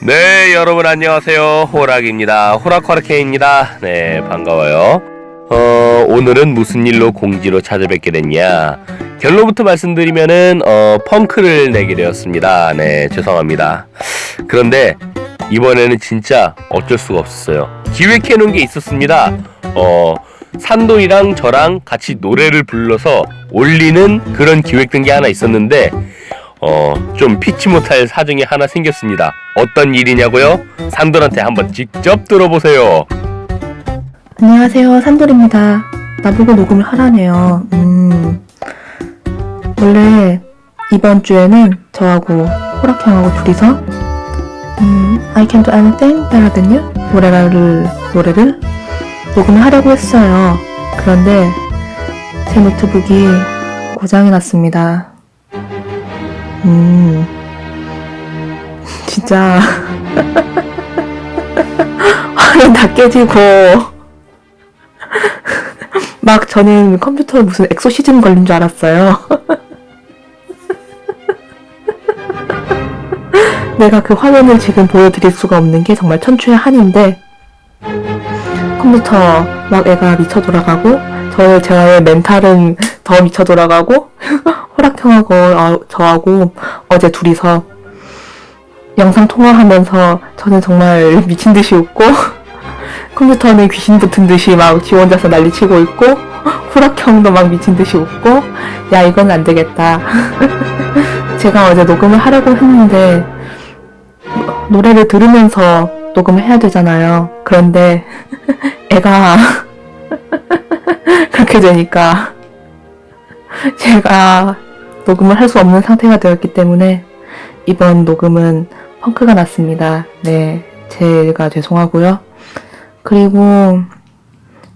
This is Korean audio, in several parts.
네, 여러분 안녕하세요. 호락입니다. 호락호락해입니다. 네, 반가워요. 어, 오늘은 무슨 일로 공지로 찾아뵙게 됐냐? 결론부터 말씀드리면은 어, 펑크를 내게 되었습니다. 네, 죄송합니다. 그런데 이번에는 진짜 어쩔 수가 없었어요. 기획해 놓은 게 있었습니다. 어, 산돌이랑 저랑 같이 노래를 불러서 올리는 그런 기획된 게 하나 있었는데 어, 좀 피치 못할 사정이 하나 생겼습니다. 어떤 일이냐고요? 산돌한테 한번 직접 들어보세요. 안녕하세요, 산돌입니다. 나보고 녹음을 하라네요. 음, 원래 이번 주에는 저하고 호락형하고 둘이서 음, I can do anything better 노래를 노래를 녹음을 하려고 했어요. 그런데 제 노트북이 고장이 났습니다. 음, 진짜. 화면 다 깨지고. 막 저는 컴퓨터에 무슨 엑소시즘 걸린 줄 알았어요. 내가 그 화면을 지금 보여드릴 수가 없는 게 정말 천추의 한인데 컴퓨터 막 애가 미쳐 돌아가고 저 제가의 멘탈은 더 미쳐 돌아가고 호락형하고 어, 저하고 어제 둘이서 영상 통화하면서 저는 정말 미친 듯이 웃고 컴퓨터는 귀신 붙은 듯이 막 지 혼자서 난리치고 있고 후락형도 막 미친 듯이 웃고 야 이건 안 되겠다. 제가 어제 녹음을 하려고 했는데 노- 노래를 들으면서 녹음을 해야 되잖아요. 그런데 애가 그렇게 되니까 제가 녹음을 할 수 없는 상태가 되었기 때문에 이번 녹음은 펑크가 났습니다. 네, 제가 죄송하고요. 그리고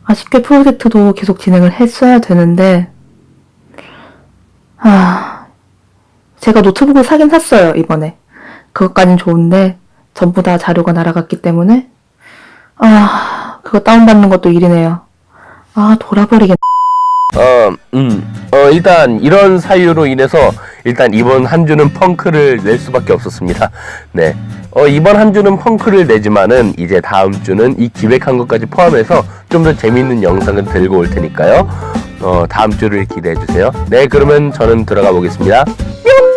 아쉽게 프로젝트도 계속 진행을 했어야 되는데 아 제가 노트북을 사긴 샀어요 이번에 그것까진 좋은데 전부 다 자료가 날아갔기 때문에 아 그거 다운받는 것도 일이네요 아 돌아버리겠네 어, 음, 어, 일단 이런 사유로 인해서 일단 이번 한 주는 펑크를 낼 수밖에 없었습니다. 네. 어, 이번 한 주는 펑크를 내지만은 이제 다음 주는 이 기획한 것까지 포함해서 좀 더 재밌는 영상을 들고 올 테니까요. 어, 다음 주를 기대해 주세요. 네, 그러면 저는 들어가 보겠습니다. 뿅!